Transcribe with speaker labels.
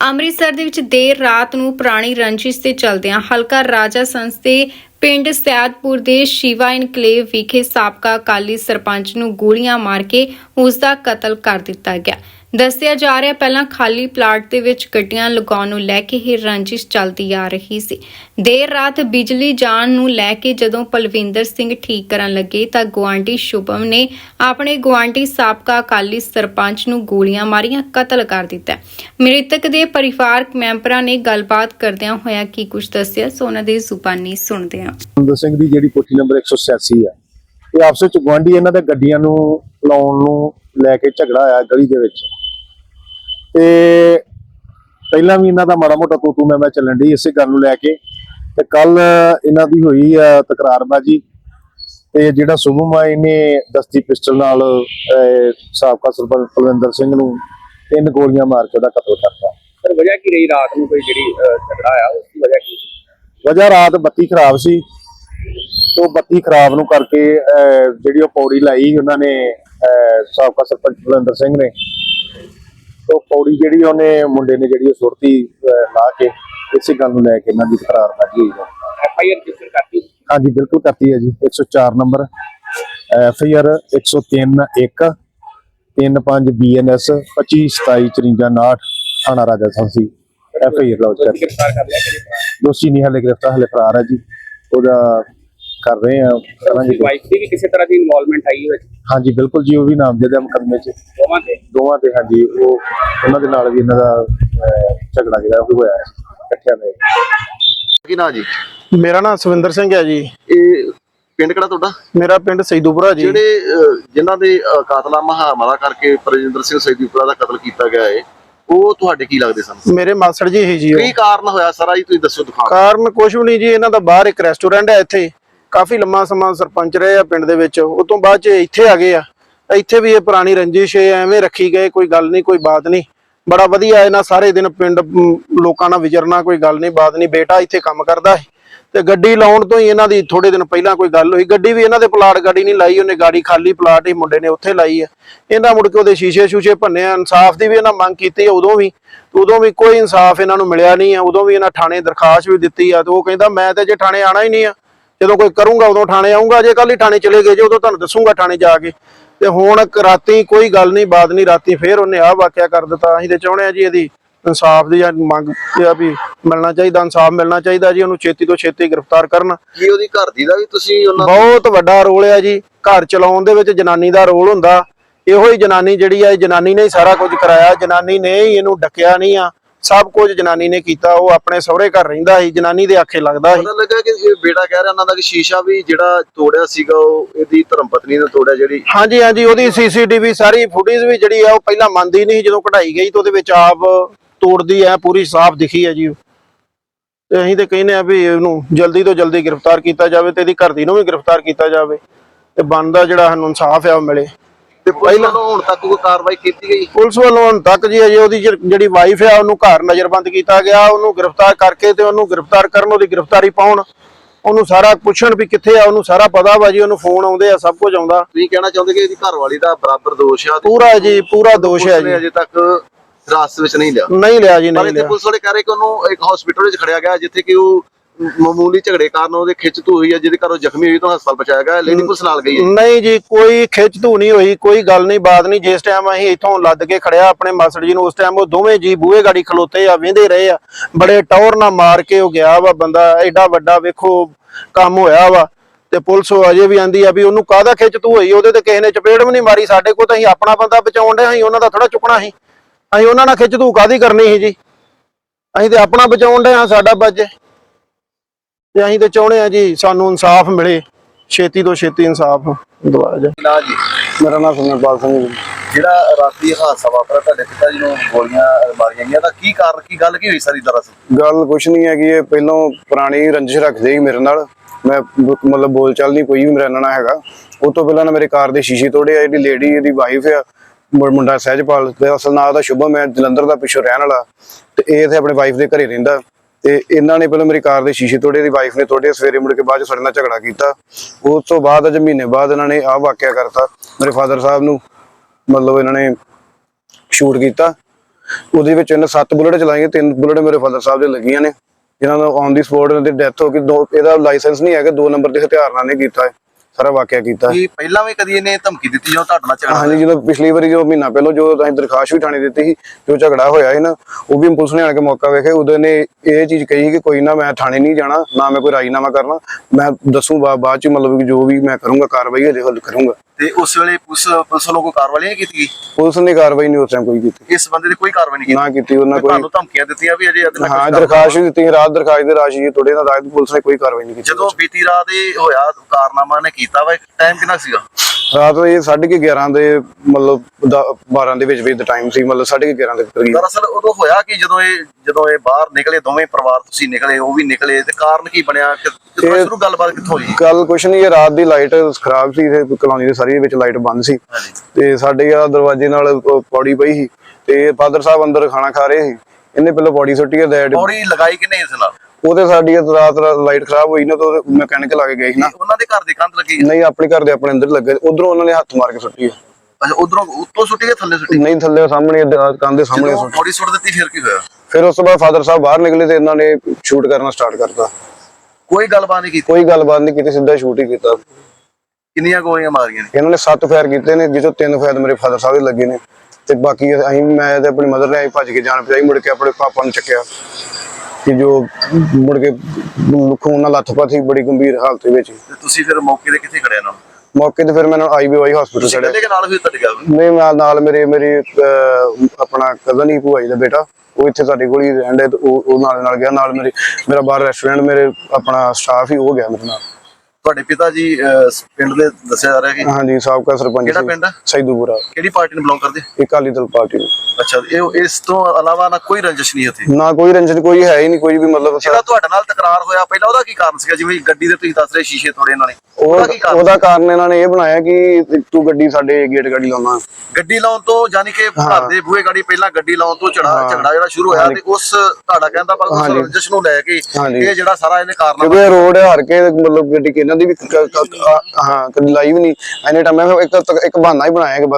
Speaker 1: ਅੰਮ੍ਰਿਤਸਰ ਦੇ ਵਿੱਚ ਦੇਰ ਰਾਤ ਨੂੰ ਪੁਰਾਣੀ ਰੰਜਿਸ਼ ਤੇ ਚਲਦਿਆਂ ਹਲਕਾ ਰਾਜਾ ਸੰਸ ਦੇ ਪਿੰਡ ਸਿਆਦਪੁਰ ਦੇ ਸ਼ਿਵਾ ਇਨਕਲੇਵ ਵਿਖੇ ਸਾਬਕਾ ਅਕਾਲੀ ਸਰਪੰਚ ਨੂੰ ਗੋਲੀਆਂ ਮਾਰ ਕੇ ਉਸ ਦਾ ਕਤਲ ਕਰ ਦਿੱਤਾ ਗਿਆ। ਦੱਸਿਆ ਜਾ ਰਿਹਾ, ਪਹਿਲਾਂ ਖਾਲੀ ਪਲਾਟ ਦੇ ਵਿੱਚ ਗੱਡੀਆਂ ਲਗਾਉਣ ਨੂੰ ਲੈ ਕੇ ਹੀ ਰੰਜਿਸ਼ ਚੱਲਦੀ ਆ ਰਹੀ ਸੀ। ਦੇਰ ਰਾਤ ਬਿਜਲੀ ਜਾਣ ਨੂੰ ਲੈ ਕੇ ਜਦੋਂ ਪਲਵਿੰਦਰ ਸਿੰਘ ਠੀਕ ਕਰਨ ਲੱਗੇ ਤਾਂ ਗੁਆਂਢੀ ਸ਼ੁਭਮ ਨੇ ਆਪਣੇ ਗੁਆਂਢੀ ਸਾਬਕਾ ਅਕਾਲੀ ਸਰਪੰਚ ਨੂੰ ਗੋਲੀਆਂ ਮਾਰੀਆਂ, ਕਤਲ ਕਰ ਦਿੱਤਾ। ਮ੍ਰਿਤਕ ਦੇ ਪਰਿਵਾਰਕ ਮੈਂਬਰਾਂ ਨੇ ਗੱਲਬਾਤ ਕਰਦਿਆਂ ਹੋਇਆ ਕੀ ਕੁਝ ਦੱਸਿਆ? ਸੋ ਉਹਨਾਂ ਦੀ ਜ਼ੁਬਾਨੀ ਸੁਣਦੇ ਹਾਂ।
Speaker 2: ਸੁੰਦਰ ਸਿੰਘ ਦੀ ਜਿਹੜੀ ਕੋਠੀ ਨੰਬਰ 186 ਆ, ਇਹ ਆਪਸ ਵਿੱਚ ਗੁਆਂਢੀ ਇਹਨਾਂ ਦੇ ਗੱਡੀਆਂ ਨੂੰ ਲਾਉਣ ਨੂੰ ਲੈ ਕੇ ਝਗੜਾ ਆਇਆ ਗਲੀ ਦੇ ਵਿੱਚ। ਤੇ ਪਹਿਲਾਂ ਵੀ ਇਹਨਾਂ ਦਾ ਮਾੜਾ ਮੋਟਾ ਤੂੰ ਤੂੰ ਮੈਂ ਮੈਂ ਚੱਲਣ ਦੀ ਇਸੇ ਗੱਲ ਨੂੰ ਲੈ ਕੇ। ਤੇ ਕੱਲ ਇਹਨਾਂ ਦੀ ਹੋਈ ਆ ਤਕਰਾਰਬਾਜੀ। ਤੇ ਜਿਹੜਾ ਸੁਭਮ ਇਹਨੇ ਦਸਤੀ ਪਿਸਟਲ ਨਾਲ ਸਾਬਕਾ ਸਰਪੰਚ ਕੁਲਵਿੰਦਰ ਸਿੰਘ ਨੂੰ ਤਿੰਨ ਗੋਲੀਆਂ ਮਾਰ ਕੇ ਉਹਦਾ ਕਤਲ ਕਰਤਾ
Speaker 3: ਸਰ ਵਜ੍ਹਾ ਕੀ ਰਹੀ? ਰਾਤ ਨੂੰ ਕੋਈ ਜਿਹੜੀ ਝਗੜਾ ਆਇਆ ਉਸ ਦੀ ਵਜ੍ਹਾ ਕੀ ਸੀ?
Speaker 2: ਵਜ੍ਹਾ ਰਾਤ ਬੱਤੀ ਖਰਾਬ ਸੀ। ਤੋਂ ਬੱਤੀ ਖਰਾਬ ਨੂੰ ਕਰਕੇ ਜਿਹੜੀ ਉਹ ਪੌੜੀ ਲਾਈ ਉਹਨਾਂ ਨੇ ਸਾਬਕਾ ਸਰਪੰਚ ਬਲਵਿੰਦਰ ਸਿੰਘ ਨੇ। ਤੋਂ ਪੌੜੀ ਜਿਹੜੀ ਉਹਨੇ ਮੁੰਡੇ ਨੇ ਜਿਹੜੀ ਉਹ ਸੁਰਤੀ ਲਾ ਕੇ ਇਸੇ ਗੱਲ ਨੂੰ ਲੈ ਕੇ ਇਹਨਾਂ ਦੀ ਕਰਾਰ ਬਾਜੀ ਹੋਈ ਹੈ।
Speaker 3: ਐਫ ਆਈ ਆਰ ਰਜਿਸਟਰ ਕਰਤੀ?
Speaker 2: ਹਾਂਜੀ ਬਿਲਕੁਲ ਕਰਤੀ ਹੈ ਜੀ। 104 number. F I R 103 1 35 BNS 25 27 54 59 ਥਾਣਾ Raja Sansi. F I R lodge
Speaker 3: ਦੋਸ਼ੀ
Speaker 2: ਕਰ
Speaker 3: ਗ੍ਰਿਫਤਾਰ ਕਰ ਲਿਆ ਕਿਹੜੇ ਭਰਾ
Speaker 2: ਦੋਸ਼ੀ ਨਹੀਂ ਹਲੇ ਗ੍ਰਿਫਤਾਰ ਹਲੇ ਫਰਾਰ ਹੈ ਜੀ। ਉਹਦਾ ਕਰ ਰਹੇ ਆ ਕਰਾਂਗੇ ਜੀ।
Speaker 3: ਵਾਈਫ ਦੀ ਵੀ ਕਿਸੇ ਤਰ੍ਹਾਂ ਦੀ ਇਨਵੋਲਵਮੈਂਟ ਆਈ ਵਿੱਚ
Speaker 2: ਹਾਂਜੀ ਬਿਲਕੁਲ ਜੀ ਉਹ ਵੀ ਨਾਮਜ਼ਦ ਹੈ ਮੁਕੱਦਮੇ 'ਚ।
Speaker 3: ਦੋਵਾਂ ਤੇ
Speaker 2: ਦੋਵਾਂ ਤੇ ਹਾਂਜੀ ਉਹ ਉਹਨਾਂ ਦੇ ਨਾਲ ਵੀ ਇਹਨਾਂ ਦਾ ਅਹ, ਝਗੜਾ ਜਿਹੜਾ ਉਹ ਹੋਇਆ ਹੈ ਇਕੱਠਿਆਂ ਦੇ।
Speaker 4: ਕੀ ਨਾਂ ਜੀ?
Speaker 5: ਮੇਰਾ ਨਾਮ ਸਵਿੰਦਰ ਸਿੰਘ ਹੈ ਜੀ।
Speaker 4: ਇਹ ਪਿੰਡ ਕਿਹੜਾ ਤੁਹਾਡਾ?
Speaker 5: ਮੇਰਾ ਪਿੰਡ ਸੈਦੂਪੁਰਾ ਜੀ।
Speaker 4: ਜਿਹੜੇ ਅਹ, ਜਿਨ੍ਹਾਂ ਦੇ ਅਹ, ਕਾਤਲਾਮਾ ਹਮਲਾ ਕਰਕੇ ਪ੍ਰਜਿੰਦਰ ਸਿੰਘ ਸੈਦੀਪੁਰਾ ਦਾ ਕਤਲ ਕੀਤਾ ਗਿਆ ਹੈ ਉਹ ਤੁਹਾਡੇ ਕੀ ਲੱਗਦੇ ਸਨ?
Speaker 5: ਮੇਰੇ ਮਾਸੜ ਜੀ ਹੀ ਜੀ ਉਹ।
Speaker 4: ਕੀ ਕਾਰਨ ਹੋਇਆ? ਸਾਰਾ ਜੀ ਤੁਸੀਂ ਦੱਸੋ ਦਿਖਾ
Speaker 5: ਕਾਰਨ ਕੁਛ ਵੀ ਨਹੀਂ ਜੀ ਇਹਨਾਂ ਦਾ ਬਾਹਰ ਇੱਕ ਰੈਸਟੋਰੈਂਟ ਹੈ ਇੱਥੇ। ਕਾਫੀ ਲੰਮਾ ਸਮਾਂ ਸਰਪੰਚ ਰਹੇ ਆ ਪਿੰਡ ਦੇ ਵਿੱਚ। ਉਹ ਤੋਂ ਬਾਅਦ ਚ ਇੱਥੇ ਆ ਗਏ ਆ। ਇੱਥੇ ਵੀ ਇਹ ਪੁਰਾਣੀ ਰੰਜਿਸ਼ ਹੈ ਐਵੇਂ ਰੱਖੀ ਗਏ, ਕੋਈ ਗੱਲ ਨਹੀਂ, ਕੋਈ ਬਾਤ ਨਹੀਂ। ਬੜਾ ਵਧੀਆ ਇਹਨਾਂ ਸਾਰੇ ਦਿਨ ਪਿੰਡ ਲੋਕਾਂ ਨਾਲ ਵਿਚਰਨਾ, ਕੋਈ ਗੱਲ ਨਹੀਂ, ਬਾਤ ਨਹੀਂ। ਬੇਟਾ ਇੱਥੇ ਕੰਮ ਕਰਦਾ ਹੈ ਤੇ ਗੱਡੀ ਲਾਉਣ ਤੋਂ ਹੀ ਇਹਨਾਂ ਦੀ ਥੋੜੇ ਦਿਨ ਪਹਿਲਾਂ ਕੋਈ ਗੱਲ ਹੋਈ। ਗੱਡੀ ਵੀ ਇਹਨਾਂ ਦੇ ਪਲਾਟ ਗਾੜੀ ਨਹੀਂ ਲਾਈ, ਉਹਨੇ ਗਾੜੀ ਖਾਲੀ ਪਲਾਟ ਹੀ ਮੁੰਡੇ ਨੇ ਉੱਥੇ ਲਾਈ ਆ। ਇਹਨਾਂ ਮੁੜ ਕੇ ਉਹਦੇ ਸ਼ੀਸ਼ੇ ਸ਼ੂਸ਼ੇ ਭੰਨੇ ਆ, ਇਨਸਾਫ ਦੀ ਵੀ ਇਹਨਾਂ ਮੰਗ ਕੀਤੀ ਹੈ ਉਦੋਂ ਵੀ। ਉਦੋਂ ਵੀ ਕੋਈ ਇਨਸਾਫ ਇਹਨਾਂ ਨੂੰ ਮਿਲਿਆ ਨਹੀਂ ਆ। ਉਦੋਂ ਵੀ ਇਹਨਾਂ ਥਾਣੇ ਦਰਖਾਸਤ ਵੀ ਦਿੱਤੀ ਆ ਤੇ ਉਹ ਕਹਿੰਦਾ, ਮੈਂ ਤੇ ਜੇ ਥਾਣੇ ਆਣਾ ਹੀ ਨਹੀਂ ਆ। ਜਦੋਂ ਕੋਈ ਕਰੂੰਗਾ ਉਦੋਂ ਥਾਣੇ ਆਉਂਗਾ ਜੇ ਕੱਲ ਹੀ ਥਾਣੇ ਚਲੇ ਗਏ ਜੇ ਉਦੋਂ ਤੁਹਾਨੂੰ ਦੱਸੂਗਾ ਥਾਣੇ ਜਾ ਕੇ। ਤੇ ਹੁਣ ਰਾਤੀ ਕੋਈ ਗੱਲ ਨਹੀਂ ਬਾਤ ਨਹੀਂ ਰਾਤੀ ਫੇਰ ਉਹਨੇ ਆਹ ਵਾਕਿਆ ਕਰ ਦਿੱਤਾ। ਅਸੀਂ ਤੇ ਚਾਹੁੰਦੇ ਆ ਜੀ ਇਹਦੀ ਇਨਸਾਫ ਦੀ ਮੰਗ ਆ ਵੀ ਮਿਲਣਾ ਚਾਹੀਦਾ ਇਨਸਾਫ ਮਿਲਣਾ ਚਾਹੀਦਾ ਜੀ ਉਹਨੂੰ ਛੇਤੀ ਤੋਂ ਛੇਤੀ ਗ੍ਰਿਫਤਾਰ ਕਰਨ।
Speaker 4: ਕੀ ਉਹਦੀ ਘਰ ਦੀ ਦਾ ਵੀ ਤੁਸੀਂ ਉਹਨਾਂ
Speaker 5: ਬਹੁਤ ਵੱਡਾ ਰੋਲ ਹੈ ਜੀ। ਘਰ ਚਲਾਉਣ ਦੇ ਵਿੱਚ ਜਨਾਨੀ ਦਾ ਰੋਲ ਹੁੰਦਾ। ਇਹੋ ਹੀ ਜਨਾਨੀ ਜਿਹੜੀ ਆ ਇਹ ਜਨਾਨੀ ਨੇ ਹੀ ਸਾਰਾ ਕੁਝ ਕਰਾਇਆ। ਜਨਾਨੀ ਨੇ ਹੀ ਇਹਨੂੰ ਡੱਕਿਆ ਨਹੀਂ ਆ। ਸਭ ਕੁਝ ਜਨਾਨੀ ਨੇ ਕੀਤਾ ਉਹ ਆਪਣੇ ਸਹੁਰੇ ਘਰ ਰਹਿੰਦਾ ਸੀ ਜਨਾਨੀ ਦੇ ਆਖੇ ਲੱਗਦਾ ਸੀ
Speaker 4: ਪਤਾ ਲੱਗਾ ਕਿ ਇਹ ਬੇੜਾ ਕਹਿ ਰਿਹਾ ਉਹਨਾਂ ਦਾ ਕਿ ਸ਼ੀਸ਼ਾ ਵੀ ਜਿਹੜਾ ਤੋੜਿਆ ਸੀਗਾ ਉਹ ਇਹਦੀ ਧਰਮ ਪਤਨੀ ਨੇ ਤੋੜਿਆ ਜਿਹੜੀ
Speaker 5: ਹਾਂਜੀ ਹਾਂਜੀ ਉਹਦੀ ਸੀਸੀਟੀਵੀ ਸਾਰੀ ਫੁਟੇਜ ਵੀ ਜਿਹੜੀ ਆ ਉਹ ਪਹਿਲਾਂ ਮੰਨਦੀ ਨਹੀਂ ਜਦੋਂ ਕਢਾਈ ਗਈ ਤਾਂ ਉਹਦੇ ਵਿੱਚ ਆਪ ਤੋੜਦੀ ਆ ਪੂਰੀ ਸਾਫ਼ ਦਿਖੀ ਆ ਜੀ। ਤੇ ਅਸੀਂ ਤੇ ਕਹਿੰਦੇ ਆ ਵੀ ਇਹਨੂੰ ਜਲਦੀ ਤੋਂ ਜਲਦੀ ਗ੍ਰਿਫਤਾਰ ਕੀਤਾ ਜਾਵੇ ਤੇ ਇਹਦੀ ਘਰ ਦੀ ਨੂੰ ਵੀ ਗ੍ਰਿਫਤਾਰ ਕੀਤਾ ਜਾਵੇ ਤੇ ਬਣਦਾ ਜਿਹੜਾ ਸਾਨੂੰ ਇਨਸਾਫ ਆ ਉਹ ਮਿਲੇ
Speaker 4: ਤੇ ਪਹਿਲਾਂ ਹੁਣ ਤੱਕ ਕੋਈ ਕਾਰਵਾਈ ਕੀਤੀ ਗਈ?
Speaker 5: ਪੁਲਿਸ ਵੱਲੋਂ ਹੁਣ ਤੱਕ ਜੀ ਅਜੇ ਉਹਦੀ ਜਿਹੜੀ- ਵਾਈਫ ਆ ਉਹਨੂੰ ਘਰ ਨਜ਼ਰਬੰਦ ਕੀਤਾ ਗਿਆ। ਉਹਨੂੰ ਗ੍ਰਿਫਤਾਰ ਕਰਕੇ ਤੇ ਉਹਨੂੰ ਗ੍ਰਿਫਤਾਰ ਕਰਨ ਉਹਦੀ ਗ੍ਰਿਫਤਾਰੀ ਪਾਉਣ। ਉਹਨੂੰ ਸਾਰਾ ਪੁੱਛਣ ਵੀ ਕਿੱਥੇ ਆ ਉਹਨੂੰ ਸਾਰਾ ਪਤਾ ਵਾ ਜੀ ਉਹਨੂੰ ਫੋਨ ਆਉਂਦੇ ਆ ਸਭ ਕੁਝ ਆਉਂਦਾ।
Speaker 4: ਤੁਸੀਂ ਕਹਿਣਾ ਚਾਹੁੰਦੇ ਕਿ ਇਹਦੀ ਘਰ ਵਾਲੀ ਦਾ ਬਰਾਬਰ ਦੋਸ਼ ਆ
Speaker 5: ਪੂਰਾ ਜੀ ਪੂਰਾ ਦੋਸ਼ ਹੈ ਜੀ।
Speaker 4: ਅਜੇ ਤੱਕ ਹਿਰਾਸਤ ਵਿੱਚ ਨਹੀਂ ਲਿਆ।
Speaker 5: ਨਹੀਂ ਲਿਆ ਜੀ ਨਹੀਂ ਲਿਆ।
Speaker 4: ਪੁਲਿਸ ਵਾਲੇ ਕਹਿ ਰਹੇ ਕਿ ਉਹਨੂੰ ਇੱਕ ਹਸਪੀਟਲ ਵਿੱਚ ਖੜਿਆ ਗਿਆ ਜਿੱਥੇ ਕਿ ਉਹ ਮਾਮੂਲੀ ਝਗੜੇ ਕਾਰਨ ਉਹਦੇ ਖਿੱਚ ਧੂ ਹੋਈ ਹੈ ਜਿਹਦੇ ਕਾਰਨ ਜ਼ਖਮੀ ਹੋਈ ਤਾਂ ਹਸਪਤਾਲ ਪਹੁੰਚਾਇਆ ਗਿਆ, ਲੇਡੀ ਪੁਲਿਸ ਨਾਲ ਗਈ ਹੈ
Speaker 5: ਨਹੀਂ ਜੀ, ਕੋਈ ਖਿੱਚ ਧੂ ਨਹੀਂ ਹੋਈ, ਕੋਈ ਗੱਲ ਨਹੀਂ, ਬਾਤ ਨਹੀਂ। ਜਿਸ ਟਾਈਮ ਅਸੀਂ ਇੱਥੋਂ ਲੱਦ ਕੇ ਖੜਿਆ ਆਪਣੇ ਮਾਸੜ ਜੀ ਨੂੰ, ਉਸ ਟਾਈਮ ਉਹ ਦੋਵੇਂ ਜੀ ਬੂਹੇ ਗਾੜੀ ਖਲੋਤੇ ਆ ਵੇਂਦੇ ਰਹੇ ਆ। ਬੜੇ ਟੌਰ ਨਾਲ ਮਾਰ ਕੇ ਉਹ ਗਿਆ ਵਾ ਬੰਦਾ, ਐਡਾ ਵੱਡਾ ਵੇਖੋ ਕੰਮ ਹੋਇਆ ਵਾ। ਤੇ ਪੁਲਿਸ ਅਜੇ ਵੀ ਆਂਦੀ ਆ ਵੀ ਉਹਨੂੰ ਕਾਹਦਾ ਖਿੱਚ ਧੂ ਹੋਈ? ਉਹਦੇ ਤੇ ਕਿਸੇ ਨੇ ਚਪੇੜ ਵੀ ਨਹੀਂ ਮਾਰੀ, ਸਾਡੇ ਕੋਲ ਤਾਂ ਅਸੀਂ ਆਪਣਾ ਬੰਦਾ ਬਚਾਉਣ ਦੇ ਅਸੀਂ ਉਹਨਾਂ ਦਾ ਥੋੜਾ ਚੁੱਕਣਾ ਸੀ। ਅਸੀਂ ਉਹਨਾਂ ਨਾਲ ਖਿੱਚ ਧੂ ਕਾਹਦੀ ਕਰਨੀ ਸੀ ਜੀ? ਅਸੀਂ ਤੇ ਆਪਣਾ ਬਚਾਉਣ ਦੇ ਆ, ਸਾਡਾ ਬੱਜ ਤੇ ਅਸੀਂ ਤੇ ਚਾਹੁੰਦੇ ਆ ਜੀ ਸਾਨੂੰ ਇਨਸਾਫ ਮਿਲੇ ਛੇਤੀ ਤੋਂ ਛੇਤੀ ਇਨਸਾਫ ਦਵਾਇਆ ਜਾਏ।
Speaker 4: ਨਾ ਜੀ।
Speaker 5: ਮੇਰਾ ਨਾਮ ਸੁਮਰਪਾਲ ਸਿੰਘ ਜੀ।
Speaker 4: ਜਿਹੜਾ ਰਾਤੀ ਹਾਦਸਾ ਵਾਪਰਿਆ ਤੁਹਾਡੇ ਪਿਤਾ ਜੀ ਨੂੰ ਗੋਲੀਆਂ ਮਾਰੀਆਂ ਗਈਆਂ ਤਾਂ ਕੀ ਕਾਰਨ ਕੀ ਗੱਲ ਕੀ ਹੋਈ ਸਾਰੀ ਦਰਅਸਲ?
Speaker 6: ਗੱਲ ਕੁਛ ਨਹੀਂ ਹੈਗੀ ਇਹ ਪਹਿਲੋਂ ਪੁਰਾਣੀ ਰੰਜਿਸ਼ ਰੱਖਦੇ ਸੀ ਮੇਰੇ ਨਾਲ। ਮੈਂ ਮਤਲਬ ਬੋਲ ਚਾਲ ਨਹੀਂ ਕੋਈ ਵੀ ਮੇਰਾ ਨਾਲ ਹੈਗਾ। ਉਹ ਤੋਂ ਪਹਿਲਾਂ ਨਾ ਮੇਰੇ ਕਾਰ ਦੇ ਸ਼ੀਸ਼ੇ ਤੋੜੇ ਆ ਜਿਹੜੀ ਲੇਡੀ ਇਹਦੀ ਵਾਈਫ ਆ ਮੁੰਡਾ ਸਹਿਜਪਾਲ। ਤੇ ਅਸਲ ਨਾਂ ਦਾ ਸ਼ੁਭਮ ਹੈ ਜਲੰਧਰ ਦਾ ਪਿੱਛੋਂ ਰਹਿਣ ਵਾਲਾ। ਤੇ ਇਹ ਇੱਥੇ ਆਪਣੇ ਵਾਈਫ ਦੇ ਘਰੇ ਰਹਿੰਦਾ। ਤੇ ਇਹਨਾਂ ਨੇ ਪਹਿਲਾਂ ਮੇਰੀ ਕਾਰ ਦੇ ਸ਼ੀਸ਼ੇ ਤੋੜੇ ਦੀ ਵਾਈਫ ਨੇ ਤੋੜੇ, ਸਵੇਰੇ ਮੁੜ ਕੇ ਬਾਅਦ ਸਾਡੇ ਨਾਲ ਝਗੜਾ ਕੀਤਾ। ਉਸ ਤੋਂ ਬਾਅਦ ਅਜ ਮਹੀਨੇ ਬਾਅਦ ਇਹਨਾਂ ਨੇ ਆਹ ਵਾਕਿਆ ਕਰਤਾ, ਮੇਰੇ ਫਾਦਰ ਸਾਹਿਬ ਨੂੰ ਮਤਲਬ ਇਹਨਾਂ ਨੇ ਸ਼ੂਟ ਕੀਤਾ। ਉਹਦੇ ਵਿੱਚ ਇਹਨੇ ਸੱਤ ਬੁਲਟ ਚਲਾਈਆਂ, ਤਿੰਨ ਬੁਲਟ ਮੇਰੇ ਫਾਦਰ ਸਾਹਿਬ ਦੇ ਲੱਗੀਆਂ ਨੇ। ਜਿਨ੍ਹਾਂ ਦਾ ਔਨ ਦੀ ਸਪੋਟ ਦੀ ਡੈਥ ਹੋ ਗਈ, ਦੋ, ਇਹਦਾ ਲਾਇਸੈਂਸ ਨਹੀਂ ਹੈਗਾ, ਦੋ ਨੰਬਰ ਦੇ ਹਥਿਆਰ ਨਾਲ ਨੇ ਕੀਤਾ ਹੈ। ਸਾਰਾ ਵਾਕਿਆ ਕੀਤਾ।
Speaker 4: ਕੀ ਪਹਿਲਾਂ ਵੀ ਕਦੀ ਇਹਨੇ ਧਮਕੀ ਦਿੱਤੀ ਜਦੋਂ ਤੁਹਾਡੇ ਨਾਲ ਝਗੜਾ
Speaker 6: ਹਾਂਜੀ ਜਦੋਂ ਪਿਛਲੀ ਵਾਰੀ ਜੋ ਮਹੀਨਾ ਪਹਿਲਾਂ ਜੋ ਅਸੀਂ ਦਰਖਾਸਤ ਵੀ ਥਾਣੇ ਦਿੱਤੀ ਸੀ ਜੋ ਝਗੜਾ ਹੋਇਆ ਸੀ ਨਾ ਉਹ ਵੀ ਪੁਲਿਸ ਨੇ ਆਣ ਕੇ ਮੌਕਾ ਵੇਖੇ ਉਦੋਂ ਨੇ ਇਹ ਚੀਜ਼ ਕਹੀ ਕਿ ਕੋਈ ਨਾ ਮੈਂ ਥਾਣੇ ਨਹੀਂ ਜਾਣਾ ਨਾ ਮੈਂ ਕੋਈ ਰਾਜੀਨਾਮਾ ਕਰਨਾ। ਮੈਂ ਦੱਸੂ ਬਾਅਦ ਚ ਮਤਲਬ ਜੋ ਵੀ ਮੈਂ ਕਰੂੰਗਾ ਕਾਰਵਾਈ ਹਜੇ ਹੱਲ ਕਰੂੰਗਾ।
Speaker 4: ਤੇ ਉਸ ਵੇਲੇ ਪੁਲਿਸ ਪੁਲਿਸ ਵੱਲੋਂ ਕੋਈ ਕਾਰਵਾਈ ਨਹੀਂ ਕੀਤੀ ਗਈ?
Speaker 6: ਪੁਲਿਸ ਨੇ ਕਾਰਵਾਈ ਨਹੀਂ ਉਸ ਟਾਈਮ ਕੋਈ ਕੀਤੀ।
Speaker 4: ਇਸ ਬੰਦੇ ਦੀ ਕੋਈ ਕਾਰਵਾਈ ਨਹੀਂ ਕੀਤੀ
Speaker 6: ਨਾ ਕੀਤੀ? ਉਹਨਾਂ ਕੋਈ
Speaker 4: ਤੁਹਾਨੂੰ ਧਮਕੀਆਂ ਦਿੱਤੀਆਂ ਵੀ ਅਜੇ ਨਾਲ
Speaker 6: ਹਾਂ ਦਰਖਾਸਤ ਵੀ ਦਿੱਤੀ ਰਾਤ ਦਰਖਾਸਤ ਦੇ ਰਾਸ਼ੀ ਜੀ ਥੋੜੇ ਨਾਲ ਰਾਤ ਪੁਲਿਸ ਨੇ ਕੋਈ ਕਾਰਵਾਈ ਨਹੀਂ ਕੀਤੀ।
Speaker 4: ਜਦੋਂ ਬੀਤੀ ਰਾਤ ਇਹ ਹੋਇਆ ਕਾਰਨਾਮਾ ਨੇ ਕੀਤਾ ਵਾ ਟਾਈਮ ਕਿੰਨਾ ਸੀਗਾ?
Speaker 6: ਰਾਤ ਨੂੰ ਇਹ 11:30 ਦੇ ਮਤਲਬ 12 ਦੇ ਵਿੱਚ ਵਿੱਚ ਟਾਈਮ ਸੀ ਮਤਲਬ 11:30 ਦੇ ਕਰੀਬ।
Speaker 4: ਦਰਅਸਲ ਉਦੋਂ ਹੋਇਆ ਕਿ ਜਦੋਂ ਇਹ ਜਦੋਂ ਇਹ ਬਾਹਰ ਨਿਕਲੇ ਦੋਵੇਂ ਪਰਿਵਾਰ ਤੁਸੀਂ ਨਿਕਲੇ ਉਹ ਵੀ ਨਿਕਲੇ ਤੇ ਕਾਰਨ ਕੀ ਬਣਿਆ? ਕਿ- ਕਿੱਥੋਂ ਸ਼ੁਰੂ ਗੱਲਬਾਤ ਕਿੱਥੋਂ ਹੋਈ?
Speaker 6: ਗੱਲ ਕੁਛ ਨਹੀਂ ਇਹ ਰਾਤ ਦੀ ਲਾਈਟ ਖਰਾਬ ਸੀ ਤੇ ਕਲੋਨੀ ਦੇ ਸਾਰੀ ਵਿੱਚ ਲਾਈਟ ਬੰਦ ਸੀ। ਤੇ ਸਾਡੇ ਆ ਦਰਵਾਜ਼ੇ ਨਾਲ ਪੌੜੀ ਪਈ ਸੀ ਤੇ ਫਾਦਰ ਸਾਹਿਬ ਅੰਦਰ ਖਾਣਾ ਖਾ ਰਹੇ ਸੀ। ਇਹਨੇ ਪਹਿਲਾਂ ਪੌੜੀ ਸੁੱਟੀ ਹੈ ਡੈਡ
Speaker 4: ਪੌੜੀ ਲਗਾਈ ਕਿ ਨਹੀਂ ਇਸ ਨਾਲ?
Speaker 6: ਉਹਦੇ ਸਾਡੀ ਰਾਤ ਲਾਈਟ ਖਰਾਬ ਹੋਈ ਨਾ ਤਾਂ ਮੈਕੈਨਿਕ ਲਾ ਕੇ ਗਏ ਸੀ ਨਾ।
Speaker 4: ਉਹਨਾਂ ਦੇ ਘਰ ਦੀ ਕੰਧ ਲੱਗੀ
Speaker 6: ਨਹੀਂ ਆਪਣੇ ਘਰ ਦੇ ਆਪਣੇ ਅੰਦਰ ਲੱਗੇ। ਉਧਰੋਂ ਉਹਨਾਂ ਨੇ ਹੱਥ ਮਾਰ ਕੇ ਸੁੱਟੀ ਹੈ
Speaker 4: ਅੱਛਾ ਉਧਰੋਂ ਉੱਤੋਂ ਸੁੱਟੀ ਕੇ ਥੱਲੇ ਸੁੱਟੀ?
Speaker 6: ਨਹੀਂ ਥੱਲੇ ਸਾਹਮਣੇ ਕੰਨ ਦੇ ਸਾਹਮਣੇ ਸੁੱਟੀ।
Speaker 4: ਪੌੜੀ ਸੁੱਟ ਦਿੱਤੀ ਫਿਰ ਕੀ ਹੋਇਆ?
Speaker 6: ਫਿਰ ਉਸ ਤੋਂ ਬਾਅਦ ਫਾਦਰ ਸਾਹਿਬ ਬਾਹਰ ਨਿਕਲੇ ਤੇ ਇਹਨਾਂ ਨੇ ਸ਼ੂਟ ਕਰਨਾ ਸਟਾਰਟ ਕਰਤਾ।
Speaker 4: ਕੋਈ ਗੱਲਬਾਤ ਨਹੀਂ ਕੀਤੀ?
Speaker 6: ਕੋਈ ਗੱਲਬਾਤ ਨਹੀਂ ਕੀਤੀ ਸਿੱਧਾ ਸ਼ੂਟ ਹੀ ਕੀਤਾ।
Speaker 4: ਕਿੰਨੀਆਂ ਗੋਲੀਆਂ ਮਾਰੀਆਂ ਨੇ?
Speaker 6: ਇਹਨਾਂ ਨੇ ਸੱਤ ਫਾਇਰ ਕੀਤੇ ਨੇ ਜਿਹਚੋਂ ਤਿੰਨ ਫਾਇਰ ਮੇਰੇ ਫਾਦਰ ਸਾਹਿਬ ਦੇ ਲੱਗੇ ਨੇ। ਤੇ ਬਾਕੀ ਅਸੀਂ ਮੈਂ ਤੇ ਆਪਣੀ ਮਦਰ ਨੇ ਅਸੀਂ ਭੱਜ ਕੇ ਜਾਣ ਪਈ ਮੁੜ ਕੇ ਆਪਣੇ ਪਾਪਾ ਨੂੰ ਚੱਕਿਆ। ਕਿ ਜੋ ਮੁੜ ਕੇ ਖੂਨ ਨਾਲ ਲੱਥਪੱਥ ਸੀ ਬੜੀ ਗੰਭੀਰ ਹਾਲਤ ਵਿੱਚ।
Speaker 4: ਤੇ ਤੁਸੀਂ ਫਿਰ ਮੌਕੇ ਤੇ ਕਿੱਥੇ ਖੜੇ ਨਾ
Speaker 6: ਮੌਕੇ ਤੇ ਫਿਰ ਮੈਨੂੰ ਆਈਬੀਵਾਈ ਹਸਪੀਟਲ
Speaker 4: ਇਕੱਲੇ ਕੇ ਨਾਲ ਵੀ ਤੁਹਾਡੇ ਗਿਆ
Speaker 6: ਨਹੀਂ ਨਾਲ ਨਾਲ ਮੇਰੇ ਮੇਰੇ ਆਪਣਾ ਕਜ਼ਨ ਹੀ ਭੂਆ ਜੀ ਦਾ ਬੇਟਾ। ਉਹ ਇੱਥੇ ਸਾਡੇ ਕੋਲ ਹੀ ਰਹਿੰਦਾ ਤੇ ਉਹ ਉਹ ਨਾਲ ਨਾਲ ਗਿਆ। ਨਾਲ ਮੇਰੇ ਮੇਰਾ ਬਾਹਰ ਰੈਸਟੋਰੈਂਟ ਮੇਰੇ ਆਪਣਾ ਸਟਾਫ ਹੀ ਉਹ ਗਿਆ ਮੇਰੇ ਨਾਲ।
Speaker 4: ਤੁਹਾਡੇ ਪਿਤਾ ਜੀ ਪਿੰਡ ਦੇ ਦੱਸਿਆ ਜਾ ਰਿਹਾ ਕਿ
Speaker 6: ਹਾਂਜੀ ਸਾਬਕਾ ਸਰਪੰਚ
Speaker 4: ਕਿਹੜਾ ਪਿੰਡ ਆ?
Speaker 6: ਸੈਦੂਪੁਰਾ।
Speaker 4: ਕਿਹੜੀ ਪਾਰਟੀ ਨੂੰ ਬਿਲੋਂਗ ਕਰਦੇ?
Speaker 6: ਅਕਾਲੀ ਦਲ ਪਾਰਟੀ ਨੂੰ।
Speaker 4: ਅੱਛਾ ਇਹ ਇਸ ਤੋਂ ਇਲਾਵਾ ਨਾ ਕੋਈ ਰੰਜਿਸ਼ ਨਹੀਂ ਉੱਥੇ
Speaker 6: ਨਾ ਕੋਈ ਰੰਜਨ ਕੋਈ ਹੈ ਹੀ ਨਹੀਂ ਕੋਈ ਵੀ ਮਤਲਬ
Speaker 4: ਜਿਹੜਾ ਤੁਹਾਡੇ ਨਾਲ ਤਕਰਾਰ ਹੋਇਆ ਪਹਿਲਾਂ ਉਹਦਾ ਕੀ ਕਾਰਨ ਸੀਗਾ? ਜਿਵੇਂ ਗੱਡੀ ਦੇ ਤੁਸੀਂ ਦੱਸ ਰਹੇ ਸ਼ੀਸ਼ੇ ਤੋੜੇ ਇਹਨਾਂ ਨੇ ਉਹਦਾ ਕੀ ਕਾਰਨ
Speaker 6: ਉਹਦਾ ਕਾਰਨ ਇਹਨਾਂ ਨੇ ਇਹ ਬਣਾਇਆ ਕਿ ਤੂੰ ਗੱਡੀ ਸਾਡੇ ਗੇਟ ਗੱਡੀ ਲਾਉਣਾ।
Speaker 4: ਗੱਡੀ ਲਾਉਣ ਤੋਂ ਯਾਨੀ ਕਿ ਘਰ ਦੇ ਬੂਹੇ ਗਾੜੀ ਪਹਿਲਾਂ ਗੱਡੀ ਲਾਉਣ ਤੋਂ ਝੜਾ। ਝਗੜਾ ਜਿਹੜਾ ਸ਼ੁਰੂ ਹੋਇਆ ਤੇ ਉਸ ਤੁਹਾਡਾ ਕਹਿੰਦਾ ਪਰ ਉਸ। ਰੰਜਿਸ਼ ਨੂੰ ਲੈ ਕੇ। ਇਹ ਜਿਹੜਾ ਸਾਰਾ ਇਹਨੇ ਕਾਰਨ
Speaker 6: ਕਿਉਂਕਿ ਇਹ ਰੋਡ ਹਰ ਕੇ ਮਤਲਬ ਗੱਡੀ ਕਿ ਇਹਨਾਂ ਵੀ ਕ- ਕ- ਕ- ਹਾਂ, ਕਦੀ ਲਾਈ ਵੀ ਨਹੀਂ। ਐਨੇ ਟਾਈਮ ਮੈਂ ਇੱਕ ਇੱਕ ਬਹਾਨਾ ਹੀ ਬਣਾਇਆ ਕਿ ਬਸ